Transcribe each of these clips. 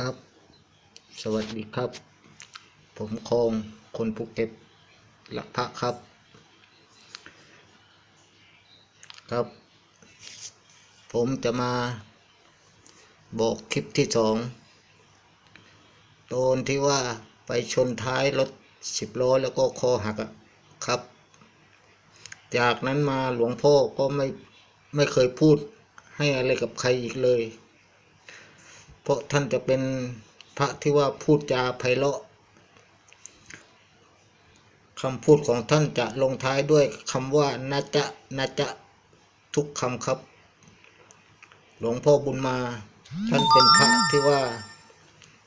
ครับ สวัสดีครับ ผมคงคนภูเก็ตหลักพระครับ ครับ ผมจะมาบอกคลิปที่สองตอนที่ว่า ไปชนท้ายรถสิบล้อแล้วก็คอหักครับ จากนั้นมาหลวงพ่อก็ไม่ไม่เคยพูดให้อะไรกับใครอีกเลย เพราะท่านจะเป็นพระที่ว่าพูดจาไพเราะคำพูดของท่านจะลงท้ายด้วยคำว่านะจะนะจะทุกคำครับ หลวงพ่อบุญมา ท่านเป็นพระที่ว่า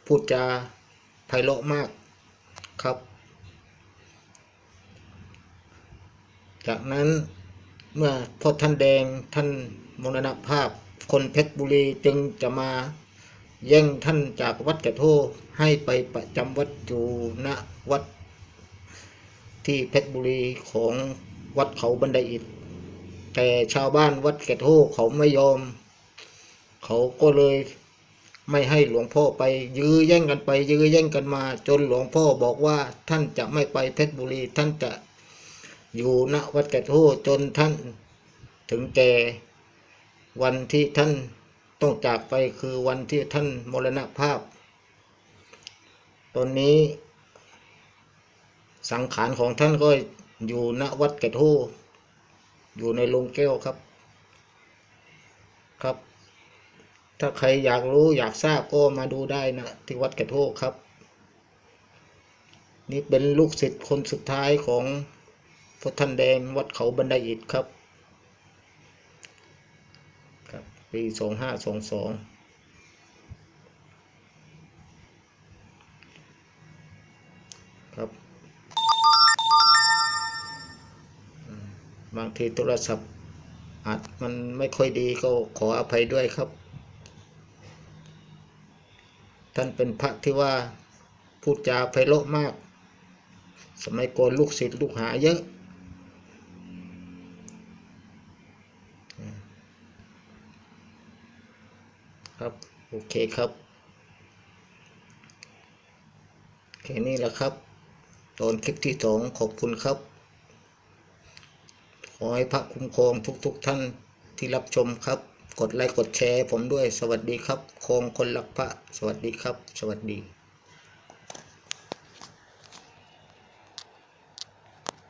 พูดจา ไพเราะมากครับ จากนั้นเมื่อพอท่านแดงท่านมรณภาพ คนเพชรบุรีจึงจะมาแย่งท่านจากวัดกระโทให้ไปประจำวัดอยู่ณวัด ที่เพชรบุรีของวัดเขาบันไดอิฐแต่ชาวบ้านวัดกระโทเขาไม่ยอม เขาก็เลย ไม่ให้หลวงพ่อไปยื้อแย่งกันไป ยื้อแย่งกันมา จนหลวงพ่อบอกว่าท่านจะไม่ไปเพชรบุรี ท่านจะอยู่ณวัดกระโทจนท่านถึงแก่วันที่ท่านต้องจากไปคือวันที่ท่านมรณภาพ ตอนนี้ สังขารของท่านก็อยู่ณวัดแก่โทอยู่ในโรงแก้วครับครับ ถ้าใครอยากรู้อยากทราบก็มาดูได้นะที่วัดแก่โทครับ นี่เป็นลูกศิษย์คนสุดท้ายของพระท่านแดงวัดเขาบันไดอิฐครับ ครับปีสองห้าสองสองครับบางทีโทรศัพท์อาจมันไม่ค่อยดีก็ขออภัยด้วยครับ ท่านเป็นพระที่ว่าพูดจาไพเราะมาก สมัยก่อนลูกศิษย์ลูกหาเยอะ ครับ โอเคครับแค่นี้แหละครับ ตอนคลิปที่สองขอบคุณครับ ขอให้พระคุ้มครองทุกๆทท่านที่รับชมครับ กดไลค์กดแชร์ผมด้วยสวัสดีครับ โคงคนรักพระ สวัสดีครับ สวัสดี